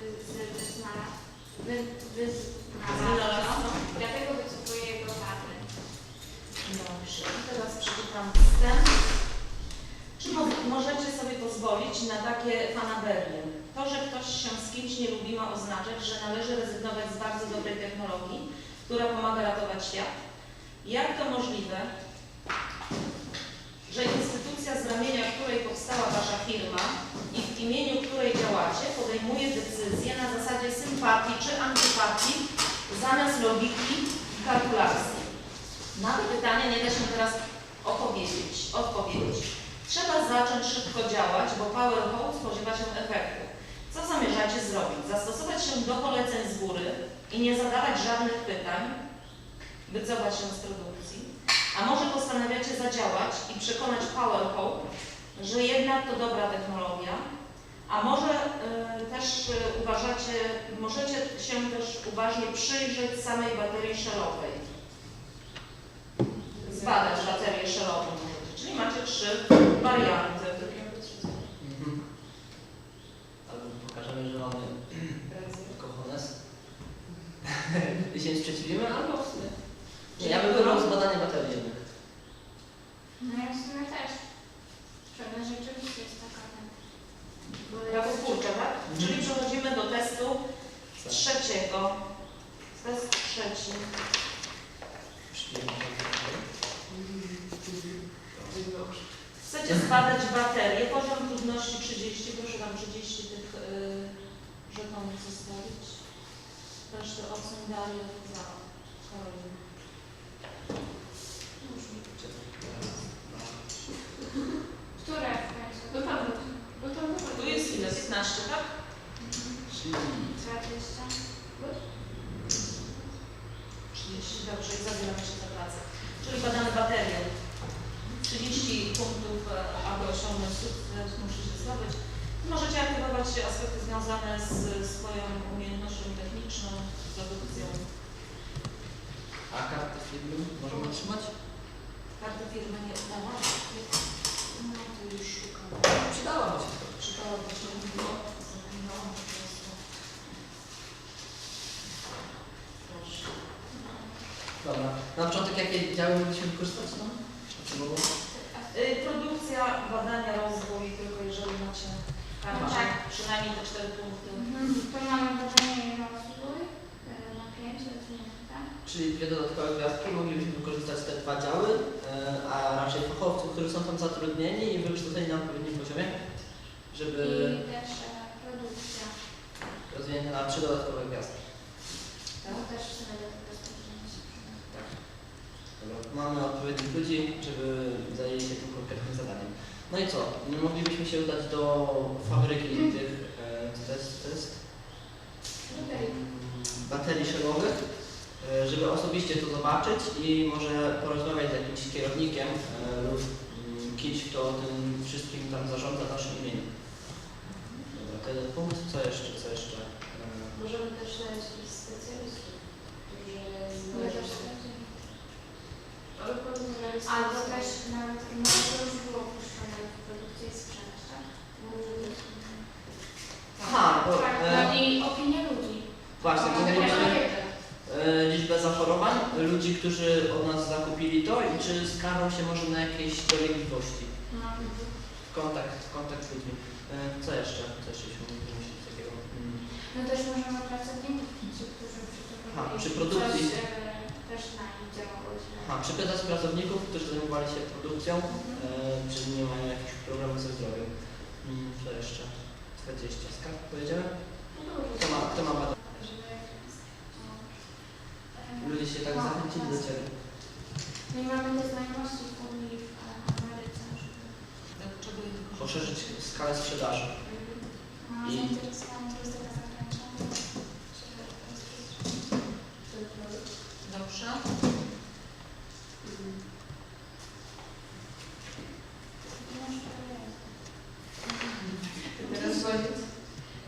wy- z wyznala, wy, wyznalazcą, dlatego wycofuje jego patent. Dobrze, i teraz przeczytam wstęp. Czy mo- możecie sobie pozwolić na takie fanaberie? To, że ktoś się z kimś nie lubi, ma oznaczać, że należy rezygnować z bardzo dobrej technologii, która pomaga ratować świat? Jak to możliwe, że instytucja z ramienia której powstała Wasza firma i w imieniu której działacie, podejmuje decyzje na zasadzie sympatii czy antypatii zamiast logiki i kalkulacji? Na to pytanie nie da się teraz opowiedzieć, odpowiedzieć. Trzeba zacząć szybko działać, bo Power Home spodziewa się efektu. Co zamierzacie zrobić? Zastosować się do poleceń z góry i nie zadawać żadnych pytań? Wycofać się z produkcji? Zadziałać i przekonać Power Home, że jednak to dobra technologia? A może y, też y, uważacie, możecie się też uważnie przyjrzeć samej baterii szelowej? zbadać baterię szelową. Czyli macie trzy warianty. Mhm. Albo pokażemy, że mamy kochones. I się nie sprzeciwimy, albo w sumie. Nie, ja bym wybrał zbadanie baterii jednak. No ja w sumie też. Pewna rzeczywiście jest taka ten. Prawo twórcze, tak? Mhm. Czyli przechodzimy do testu trzeciego. Test trzeci. Chcecie zbadać baterię, poziom trudności 30, proszę tam 30 tych yy, żetonów zostawić. Resztę ocen Daria za Karolinę. Które w końcu? No tam, no tam Tu jest ile? 15, tak? Czyli 20. 30, dobrze, i zabieramy się za pracę. Czyli badamy baterię. 30 punktów, e, aby osiągnąć sukces, zdobyć. Możecie aktywować aspekty związane z swoją umiejętnością techniczną, z produkcją. A kartę firmy możemy otrzymać? Karty firmy nie udała? No to już szukam. Przydałaby się to. Przydałoby się, no, zapomniałam po prostu. Proszę. Dobra. Na początek jakie działy mogliśmy wykorzystać tam? O czym było? Y, Produkcja, badania, rozwój, Tak. przynajmniej te cztery punkty. Mhm. To mamy badanie i rozwój e, na 5, rozumiem, tak? Czyli dwie dodatkowe gwiazdki moglibyśmy wykorzystać te dwa działy, e, a raczej fachowców, którzy są tam zatrudnieni i wykształceni na odpowiednim poziomie, żeby I też e, produkcja. rozwinąć na trzy dodatkowe gwiazdki. To też w sumie. Dobra. Mamy odpowiednich ludzi, żeby zajęli się tym konkretnym zadaniem. No i co? Moglibyśmy się udać do fabryki tych, e, to jest? Baterii. baterii szelowych, e, żeby osobiście to zobaczyć i może porozmawiać z jakimś kierownikiem e, lub mm, kimś, kto tym wszystkim tam zarządza w naszym imieniu. Dobra, to jeden punkt. Co jeszcze? Co jeszcze? E, Możemy też znaleźć jakichś specjalistów, którzy znaleźli. znaleźć Albo też nawet może to już było produkcji i sprzedaż, tak? Aha, bo, Tak, e, no i opinie ludzi. właśnie, Tak, moglibyśmy tak. e, liczbę zachorowań, ludzi, którzy od nas zakupili to i czy skarżą się może na jakieś dolegliwości. No. Kontakt, kontakt z ludźmi. E, co jeszcze? Co jeszcze się wymyślić takiego? Mm. No też możemy pracowników, którzy Aha, przygotowali przy produkcji. coś, e, też na nich działało źle. Aha, przypytać pracowników, którzy zajmowali się produkcją, Mhm. e, czy nie mają jakichś problemów ze zdrowiem. Mm, co jeszcze? 20. Skarb powiedziałem? No. Kto ma, kto ma e, Ludzie się tak no, zachęcili do Ciebie. No i mamy te znajomości w Unii w Ameryce, żeby wykorzystać? Poszerzyć skalę sprzedaży. no, I- zainteresowanie turystyka zagraniczna. żeby rozwijać. Dobrze. Mhm. No, żeby jest. Teraz koniec?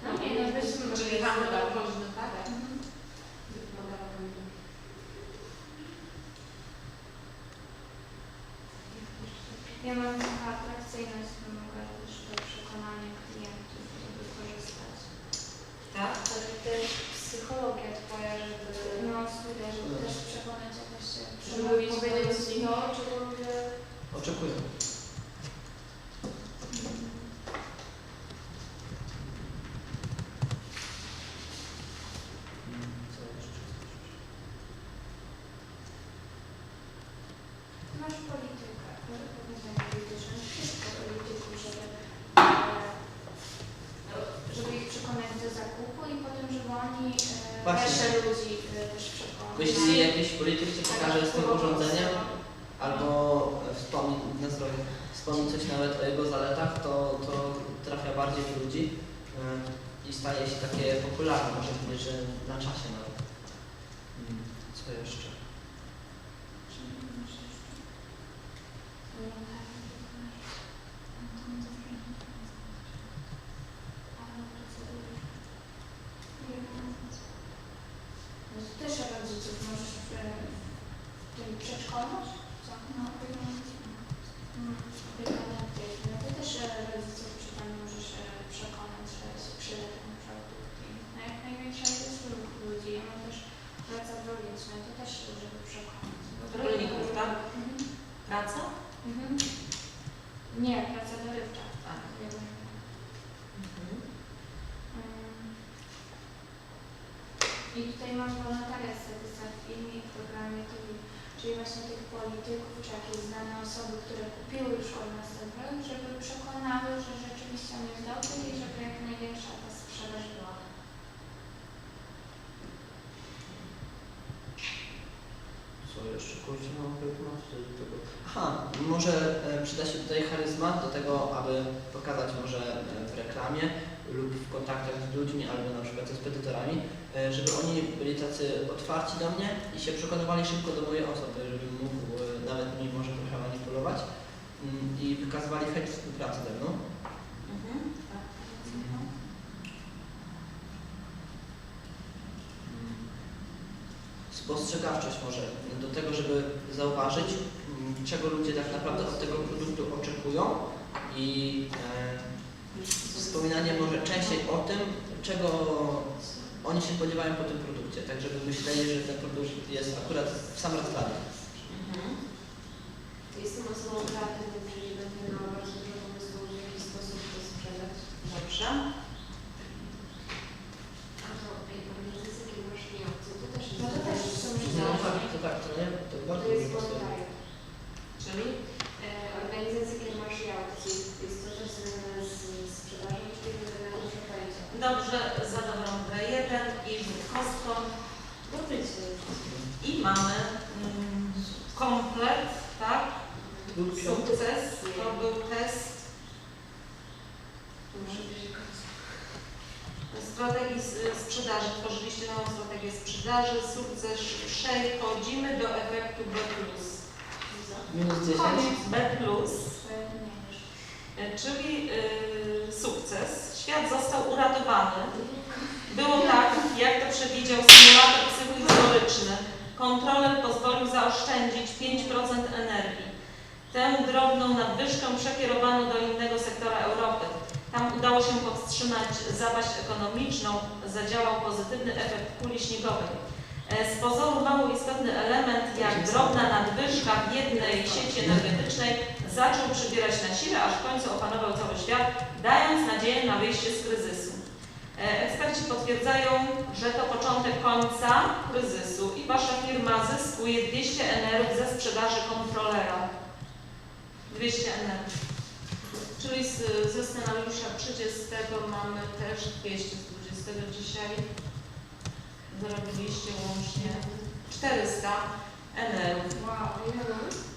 No nie, no byśmy Czyli handel alkoholizmy, tak? Mhm. Wymagała pani. Ja mam trochę atrakcyjność wymaga też do przekonania klientów, żeby korzystać. Tak? Ale też psychologia twoja, żeby No, studia, żeby też przekonać jakoś się, żeby przemówić powiedzieć no, czego ludzie Oczekuję. Masz politykę, powiedzenie polityczne, wszystko polityków, żeby, e, żeby ich przekonać do zakupu i potem, żeby oni e, Właśnie. resztę ludzi e, też. Jeśli jakiś polityk Cię pokaże z tym urządzeniem, albo wspomni na zdrowie, wspomni coś nawet o jego zaletach, to, to trafia bardziej do ludzi e, i staje się takie popularne, można powiedzieć, że na czasie nawet. Mm, Co jeszcze? No to też rodziców możesz w, w tym przedszkolność? Co? No, nad dziećmi. No to też e, rodziców przy tym możesz e, przekonać, że się przyda ten produkt. I no jak największa jest ruch ludzi. Mam też pracę rolniczą, to też żeby przekonać. Rolników, tak? Mhm. Praca? Mhm. Nie, praca dorywcza. A. Jakby. Mhm. I tutaj mam wolontariat statystyczny w filmie i w programie TV, czyli właśnie tych polityków, czy jakieś znane osoby, które kupiły już od nas ten produkt, żeby przekonały, że rzeczywiście on jest dobry i żeby jak największa ta sprzedaż była. Co jeszcze? Kurczę, no chyba wtedy tego. Aha, może e, przyda się tutaj charyzma do tego, aby pokazać może e, w reklamie lub w kontaktach z ludźmi albo na przykład ze spedytorami, e, żeby oni byli tacy otwarci do mnie i się przekonywali szybko do mojej osoby, żebym mógł e, nawet nimi może trochę manipulować mm, i wykazywali chęć współpracy ze mną. Mhm. Tak. Mm. Spostrzegawczość może do tego, żeby zauważyć, mm, czego ludzie tak naprawdę od tego produktu oczekują i e, wspominanie może częściej o tym, czego oni się spodziewają po tym produkcie, tak żeby myśleli, że ten produkt jest akurat w sam raz dla nich. Mhm. jestem osobą kreatywną, czyli będę miała bardzo dużo pomysłów, w jaki sposób to sprzedać. Dobrze. A to ej, pamiętasz, jakie masz miałce, to też jest No to też są No tak, to tak, to nie? To To bardzo jest wolontariat. Czyli? E, Organizacja kiermaszy aukcji jest to też Dobrze, za dobrą grę jeden i rzut kostką. I mamy mm, komplet, tak? Sukces, to był test strategii sprzedaży. Tworzyliście nową strategię sprzedaży, sukces 6, chodzimy do efektu B+. Minus 10. B+, E, nie wiesz. e, czyli y, sukces. Świat został uratowany. Było tak, jak to przewidział symulator psychohistoryczny. Kontroler pozwolił zaoszczędzić 5% energii. Tę drobną nadwyżkę przekierowano do innego sektora Europy. Tam udało się powstrzymać zapaść ekonomiczną, zadziałał pozytywny efekt kuli śniegowej. E, Z pozoru mało istotny element, jak drobna nadwyżka w jednej sieci energetycznej, zaczął przybierać na sile, aż w końcu opanował cały świat, dając nadzieję na wyjście z kryzysu. E, Eksperci potwierdzają, że to początek końca kryzysu i Wasza firma zyskuje 200 energii ze sprzedaży kontrolera. 200 energii. Czyli z, ze scenariusza 30 mamy też 200 z 20 dzisiaj. Zarobiliście łącznie 400 energii. Wow,